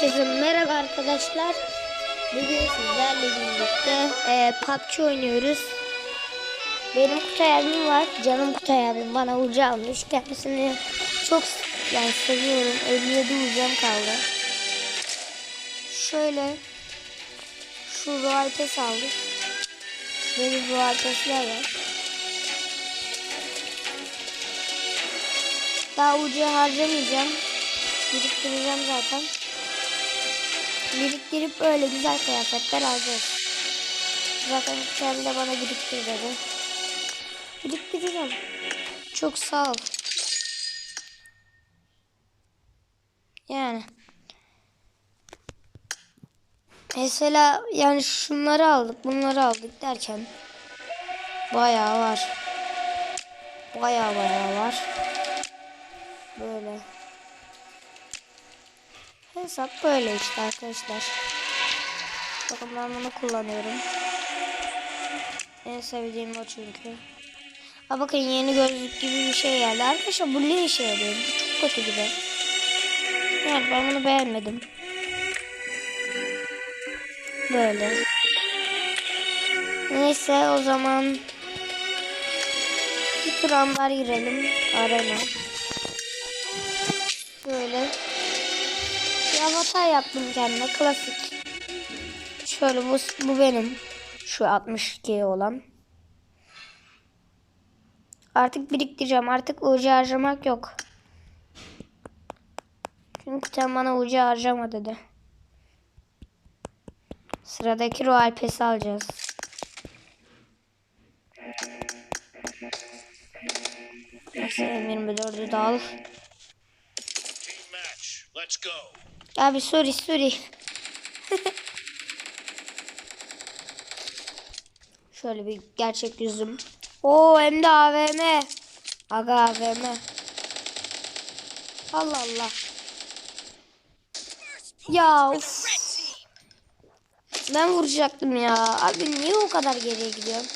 Herkese merhaba arkadaşlar. Bugün sizlerle birlikte e, PUBG oynuyoruz. Benim Kutay abim var. Canım Kutay abim bana ucu almış. Kendisini çok yani seviyorum. 57 ucum kaldı. Şöyle şu Pass aldık. Böyle Royal Pass'ler var. Daha ucu harcamayacağım. Biriktireceğim zaten. Biriktirip öyle güzel kıyafetler alacağız. Zaten kendi de bana biriktir dedi. Biriktireceğim. Çok sağ ol. Yani. Mesela yani şunları aldık, bunları aldık derken bayağı var. Bayağı bayağı var. Böyle. Hesap böyle işte arkadaşlar. Bakın ben bunu kullanıyorum. En sevdiğim o çünkü. Ha bakın yeni gözlük gibi bir şey geldi. Arkadaşlar bu ne işe yarıyor? Bu çok kötü gibi. Yani ben bunu beğenmedim. Böyle. Neyse o zaman bir tur ambar girelim. Arena. Böyle. Bir avatar yaptım kendime. Klasik. Şöyle bu, bu benim. Şu 62 olan. Artık biriktireceğim. Artık ucu harcamak yok. Çünkü sen bana ucu harcama dedi. Sıradaki Royal Pass'i alacağız. Neyse M24'ü de al. Let's go. Abi sorry sorry. Şöyle bir gerçek yüzüm. Oo hem de AVM. Aga AVM. Allah Allah. Ya of. Ben vuracaktım ya. Abi niye o kadar geriye gidiyorsun?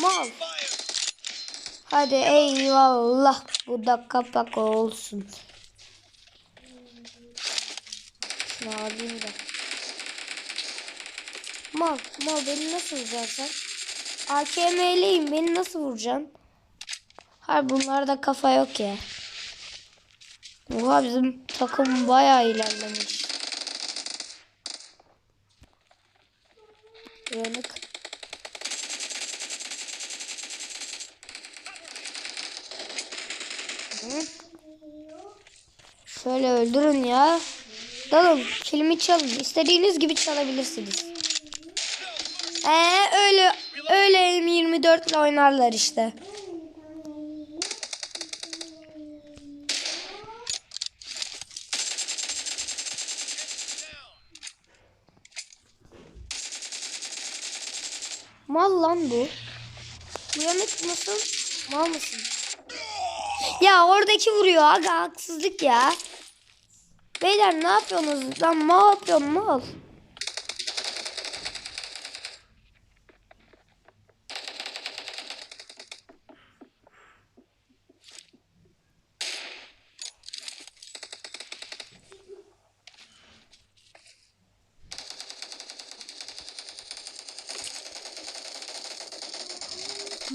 Mal. Hadi eyvallah. Bu da kapak olsun. Şunu alayım. Mal, mal beni nasıl vuracaksın? AKM'liyim beni nasıl vuracaksın? Hayır bunlarda kafa yok ya. Oha bizim takım bayağı ilerlemiş. Uyanık. Şöyle öldürün ya. Dalın kilimi çalın. İstediğiniz gibi çalabilirsiniz. Ee, öyle öyle M24 ile oynarlar işte. Mal lan bu. Uyanık mısın? Mal mısın? Ya oradaki vuruyor aga haksızlık ya. Beyler ne yapıyorsunuz lan mal yapıyorum mal.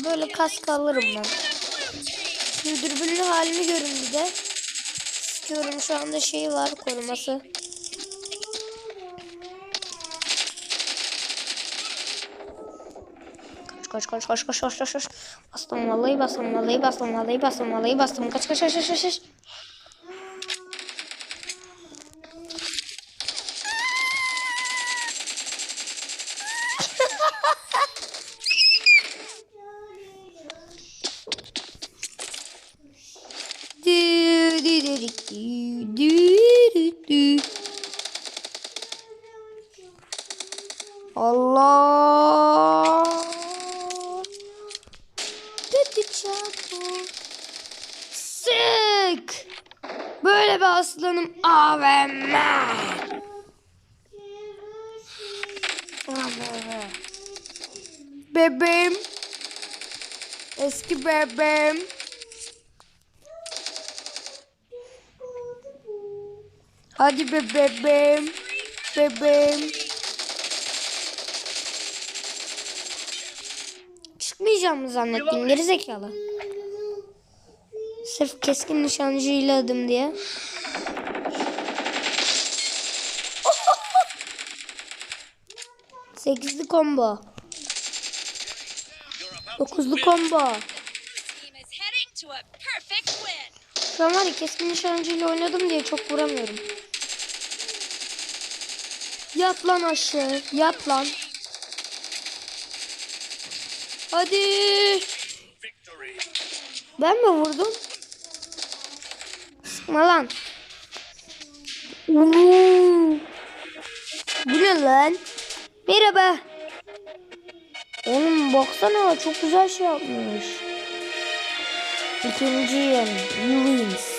Böyle kask alırım ben. Şu halimi görün bir de. İstiyorum şu anda şey var koruması. Kaç kaç kaç kaç kaç kaç kaç. Bastım vallahi bastım vallahi bastım vallahi bastım vallahi bastım. Kaç kaç kaç kaç kaç. Allah. Çabuk. Sık. Böyle bir aslanım. AVM. Bebeğim. Eski bebeğim. Hadi be bebeğim. Bebeğim. Çıkmayacağım mı zannettin gerizekalı? Sırf keskin nişancıyla adım diye. Sekizli combo. Dokuzlu combo. Şu an var ya keskin nişancıyla oynadım diye çok vuramıyorum. Yat lan aşağı. Yat lan. Hadi. Ben mi vurdum? Sıkma lan. Oo. Bu ne lan? Merhaba. Oğlum baksana çok güzel şey yapmış. İkinciyim. Wins.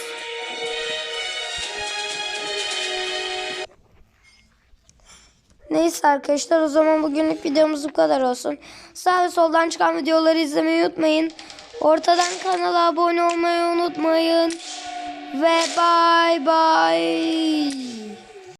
Neyse arkadaşlar o zaman bugünlük videomuz bu kadar olsun. Sağ ve soldan çıkan videoları izlemeyi unutmayın. Ortadan kanala abone olmayı unutmayın. Ve bay bay.